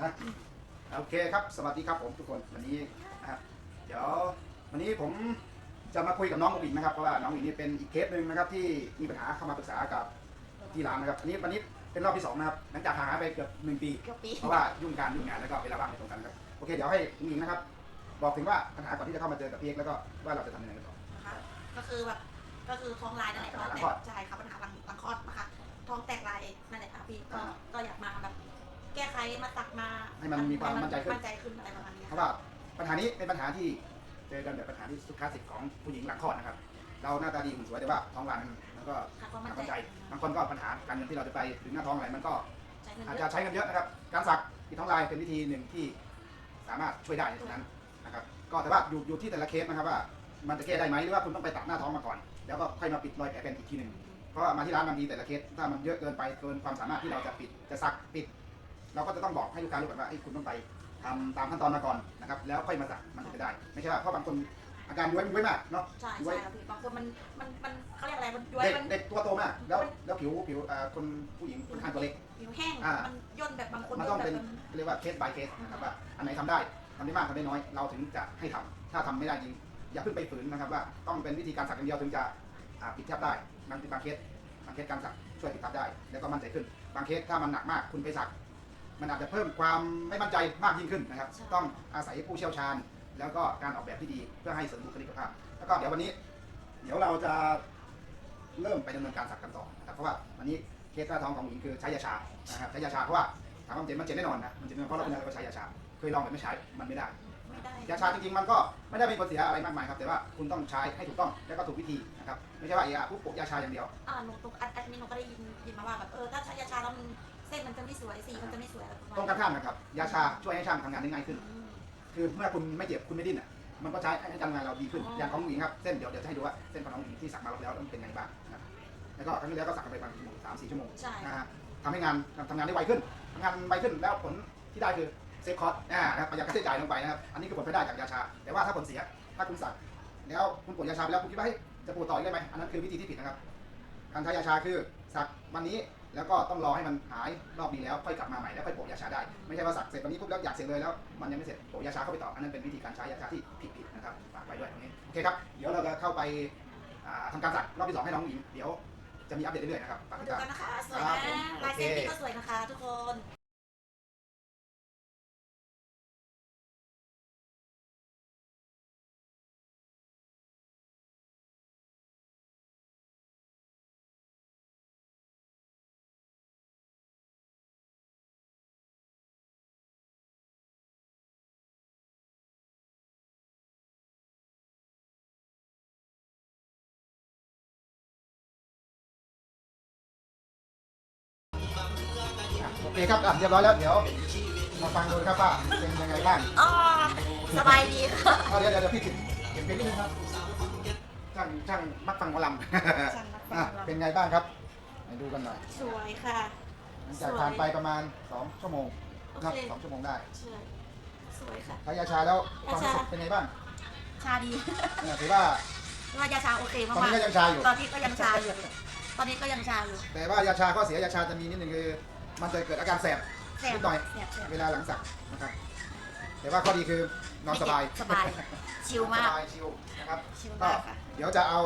อะโอเคครับ สวัสดีครับผมทุกคนวันนี้นะครับเดี๋ยววันนี้ผมจะมาคุยกับน้องอุ๋งนะครับเพราะว่าน้องอุ๋งนี่เป็นอีกเคสหนึ่งนะครับที่มีปัญหาเข้ามาปรึกษากับที่ร้านนะครับอันนี้วันนี้เป็นรอบที่สองนะครับหลังจากห่างหายไปเกือบหนึ่งปีเกือบปี เพราะว่ายุ่งการยุ่งงานแล้วก็เวลาว่างไม่ตรงกันครับโอเคเดี๋ยวให้อุ๋งอิงนะครับ บอกถึงว่าปัญหาก่อนที่จะเข้ามาเจอกับพี่เอกแล้วก็ว่าเราจะทำยังไงกันต่อ นะคะก็คือแบบก็คือท้องลายนั่นแหละปัญหาหลังแต่คลอดใช่ครับปัญหาหลังหลังคลอดนะคะท้องแตกลายนั่นแหละค่ะพี่ก็อ่า ก็อยากมาแบบแก้ไขมาตักมาให้มันมีความมั่นใจขึ้น มั่นใจขึ้นอะไรประมาณนี้เพราะว่าปัญหานี้เป็นปัญหาที่เจอกันแบบปัญหาที่สุดคลาสสิกของผู้หญิงหลังคลอดนะครับ เราหน้าตาดีหุ่นสวยแต่ว่าท้องว่างมันก็ขาดความขามั่ดนมั่นใจใจบางคนก็ปัญหาการเงินที่เราจะไปถึงหน้าท้องอะไรมันก็ ใช้เงินอาจเยจะอะใช้เงินเยอะนะครับ การสักปิดท้องลายเป็นวิธีหนึ่งที่สามารถช่วยได้ในตรงนั้นนะครับ ก็แต่ว่าอยู่อยู่ที่แต่ละเคสนะครับว่า มันจะแก้ได้ไหมหรือว่าคุณต้องไปตัดหน้าท้องมาก่อน แล้วก็ค่อยมาปิดรอยแผลเป็นอีกทีหนึ่งเพราะว่ามาที่ร้านบางทีแต่ละเคสถ้ามันเยอะเกินไปเกินความสามารถที่เราจะปิดจะสักปิด เราก็จะต้องบอกให้ลูกค้ารู้ก่อนว่าเอ้ยคุณต้องไปทำตามขั้นตอนมาก่อนนะครับแล้วค่อยมาสักมันถึงจะได้ ไม่ใช่ว่าเพราะบางคนอาการย้วยมันย้วยมากเนาะใช่ย้วยใช่ครับพี่บางคนมันมันมันเขาเรียกอะไรมันย้วยเด็กมันเด็กตัวโตมาก แล้วแล้วผิวผิวอ่าคนผู้หญิงค่อนข้างตัวเล็ก ผิวแห้งอ่ามั มันย่นแบบบางคนมันย่ต้องนแบเป็นบมัน เรียกว่าเคส by เคสนะครับว่าอันไหนทำได้ทำได้มากทำได้น้อยเราถึงจะให้ทำถ้าทำไม่ได้จริงอย่าเพิ่งไปฝืนนะครับว่าต้องเป็นวิธีการสักอย่างเดียวถึงจะอ่าปิดแทบได้บางทีบางเคสบางเคสการสักช่วยปิดทับได้แล้วก็มั่นใจขึ้นบางเคสถ้ามันหนักมากคุณไปสัก มันอาจจะเพิ่มความไม่มั่นใจมากยิ่งขึ้นนะครับต้องอาศัยผู้เชี่ยวชาญ แล้วก็การออกแบบที่ดีเพื่อให้เสริมบุคลิกภาพ แล้วก็เดี๋ยววันนี้ เดี๋ยวเราจะเริ่มไปดำเนินการสักกันต่อนะครับเพราะว่าวันนี้เคสหน้าท้องของหญิงคือใช้ยาชานะครับใช้ยาชาเพราะว่าถามว่ามันเจ็บมันเจ็บแน่นอนนะมันเจ็บแน่นอนเพราะเราเป็นยาเราก็ใช้ยาชาเคยลองแต่ไม่ใช้มันไม่ได้ ไม่ได้ยาชาจริงๆมันก็ไม่ได้มีผลเสียอะไรมากมายครับแต่ว่าคุณต้องใช้ให้ถูกต้องและก็ถูกวิธีนะครับไม่ใช่ว่าเออปุ๊บปลูกยาชาอย่างเดียว อ่าหนูตรงอันอันนี้หนูก็ได้ยินยินมาว่าแบบเออถ้าใช้ยาชาแล้วมัน เส้นมันจะไม่สวยสีมันจะไม่สวยอะไรประมาณตรงกันข้ามนะครับ ยาชาช่วยให้ช่างทำงานได้ง่ายขึ้น อืม คือเมื่อคุณไม่เจ็บคุณไม่ดิ้นอะ มันก็ใช้ให้การงานเราดีขึ้น อ๋อออ ย่างของหญิงครับ เส้นเดี๋ยวเดี๋ยวจะให้ดูว่าเส้นของน้องหญิงที่สักมารอบแล้วมันเป็นไงบ้างนะครับแล้วก็ครั้งที่แล้วก็สักกันไปประมาณสามสี่ชั่วโมง ใช่นะฮะทำให้งานทำงานได้ไวขึ้นทำงานไวขึ้นแล้วผลที่ได้คือเซฟคอสอ่านะครับประหยัดค่าใช้จ่ายลงไปนะครับอันนี้คือผลพลอยได้จากยาชา แต่ว่าถ้าผลเสียถ้าคุณสักแล้วคุณปวดยาชาไปแล้วคุณคิดว่าเฮ้ยจะปวดต่ออีกได้ไหมอันนั้นคือวิธีที่ผิดนะครับ การใช้ยาชาคือสักวันนี้แล้วก็ต้องรอให้มันหายรอบนี้แล้วค่อยกลับมาใหม่แล้วค่อยโปะยาชาได้ ไม่ใช่ว่าสักเสร็จวันนี้ปุ๊บแล้วอยากเสร็จเลยแล้วมันยังไม่เสร็จโปะยาชาเข้าไปต่ออันนั้นเป็นวิธีการใช้ยาชาที่ผิดๆนะครับฝากไว้ด้วยตรงนี้โอเคครับเดี๋ยวเราจะเข้าไปอ่าทำการสักรอบที่สองให้น้องหญิงเดี๋ยวจะมีอัปเดตเรื่อยๆนะครับฝากมาติดดูตามกันนะคะสวยครันะบผมลายเส้นโอเคพี่ก็สวยนะคะทุกคน เคครับอะเรียบร้อยแล้วเดี๋ยวมาฟังดูนะครับว่าเป็นยังไงบ้างอ๋อสบายดีค่ะเอาเดี๋ยวเดี๋ยวเดี๋ยวพี่ติดเก็บเพลงนิดนึงครับช่างช่างมักฟังหมอลำช่างมักฟังหมอลำ อะเป็นไงบ้างครับไหนดูกันหน่อยสวยค่ะ หลังจากผ่านไปประมาณ 2 ชั่วโมงนะครับโอเค สองชั่วโมงได้สวยสวยค่ะ ใช้ยาชาแล้วความรู้สึกยาชาเป็นไงบ้างชาดีเนี่ยถือว่า ว่ายาชาโอเคตมาอนนี้กก็ยังชาอยู่ๆตอนนี้ก็ยังชาอยู่ ตอนนี้ก็ยังชาอยู่ แต่ว่ายาชาข้อเสียยาชาจะมีนิดนึงคือ มันจะเกิดอาการแสบแสบนิดหน่อยแสบแสบ เวลาหลังสักนะครับ แต่ว่าข้อดีคือนอนสบายสบายชิลมากสบายชิลนะครับชิลก็มากค่ะ เดี๋ยวจะเอา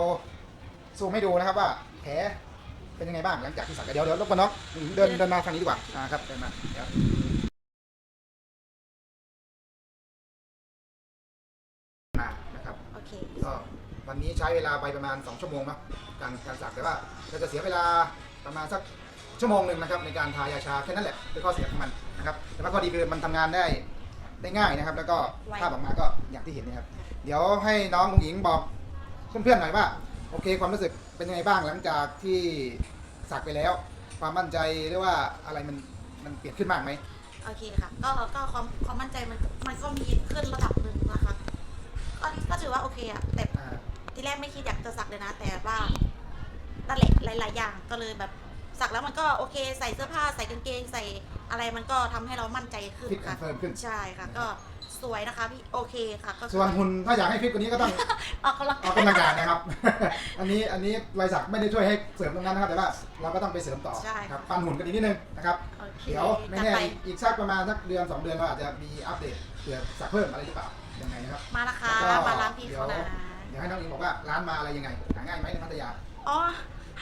ซูมให้ดูนะครับว่าแผลเป็นยังไงบ้างหลังจากที่สักเดี๋ยวเดี๋ยวรบกวนน้องเดินเดินมาทางนี้ดีกว่าอ่าครับเดินมาเดี๋ยวมานะครับ โอเค ก็วันนี้ใช้เวลาไปประมาณ 2 ชั่วโมงเนาะการการสักแต่ว่าเราจะเสียเวลาประมาณสัก ชั่วโมงหนึ่งนะครับในการทายาชาแค่นั้นแหละเป็นข้อเสียของมันนะครับแต่ว่าข้อดีคือมันทำงานได้ได้ง่ายนะครับ แล้วก็ไวภาพออกมาก็อย่างที่เห็นนะครับ เดี๋ยวให้น้องหญิงบอกเพื่อนๆหน่อยว่า โอเค ความรู้สึกเป็นยังไงบ้างหลังจากที่สักไปแล้ว ความมั่นใจหรือว่าอะไรมันมันเปลี่ยนขึ้นมากไหม โอเคค่ะ ก็ก็ความความมั่นใจมันมันก็มีขึ้นระดับหนึ่งนะคะก็ก็ถือว่าโอเคอะแต่อ่า ที่แรกไม่คิดอยากจะสักเลยนะ แต่ว่านั่นแหละหลาย ๆ อย่างก็เลยแบบ สักแล้วมันก็โอเคใส่เสื้อผ้าใส่กางเกงใส่อะไรมันก็ทำให้เรามั่นใจขึ้นฟิตแอนค่ะ ด์เฟิร์มขึ้น ใช่ค่ะ ก็สวยนะคะพี่โอเคค่ะก็ส่วนหุ่นถ้าอยากให้ฟิตกว่านี้ก็ต้อง ออกกำลังออกกำลังกายนะครับ อันนี้อันนี้รอยสักไม่ได้ช่วยให้เสริมตรงนั้นนะครับ แต่ว่าเราก็ต้องไปเสริมต่อครับปั้นหุ่นกันอีกนิดนึงนะครับ โอเคเดี๋ยวไม่จัดแน่ไปอีกอีกสักประมาณสักเดือนสองเดือนเราอาจจะมีอัปเดตเผื่อสักเพิ่มอะไรหรือเปล่ายังไงนะครับ มานะคะแล้วก็มาร้านพี่เขานะเดี๋ยวให้น้องอิงบอกว่าร้านมาอะไรยังไงหาง่ายไหมในพัทยาอ๋อ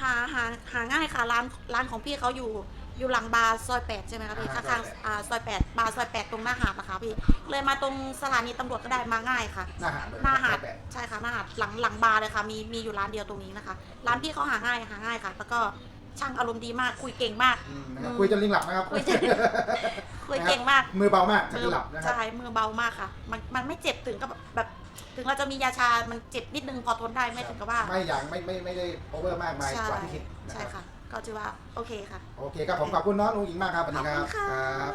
หาหาหาง่ายค่ะร้านร้านของพี่เขาอยู่อยู่หลังบาร์ซอยแปดใช่ไหมคะพี่อ่าข้างซอยแปดๆอ่าซอยแปดบาร์ซอยแปดตรงหน้าหาดนะคะพี่เลยมาตรงสถานีตำรวจก็ได้มาง่ายค่ะ หน้าหาดเลยหน้าหาดแปดใช่ค่ะหน้าหาดหลังหลังบาร์เลยค่ะมีมีอยู่ร้านเดียวตรงนี้นะคะร้านพี่เขาหาง่ายหาง่ายค่ะ แล้วก็ช่างอารมณ์ดีมากคุยเก่งมาก อืมนะครับอืมคุยจนลิงหลับนะครับคุยจน คุยเก่งมาก มือเบามากจะมือหลับนะครับ ใช่มือเบามากค่ะ มันมันไม่เจ็บถึงกับแบบ ถึงเราจะมียาชา มันเจ็บนิดนึงพอทนได้ไม่ถึงกับว่า ไม่อย่างไม่ไม่ไม่ได้โอเวอร์มากมายใช่กว่าที่คิดนะใช่ครับค่ะ ก็ถือว่า โอเคค่ะ โอเคครับผมขอบคุณน้องลุงอิงมากครับสวัสขดีอบครัคุบณค่ะ ครับ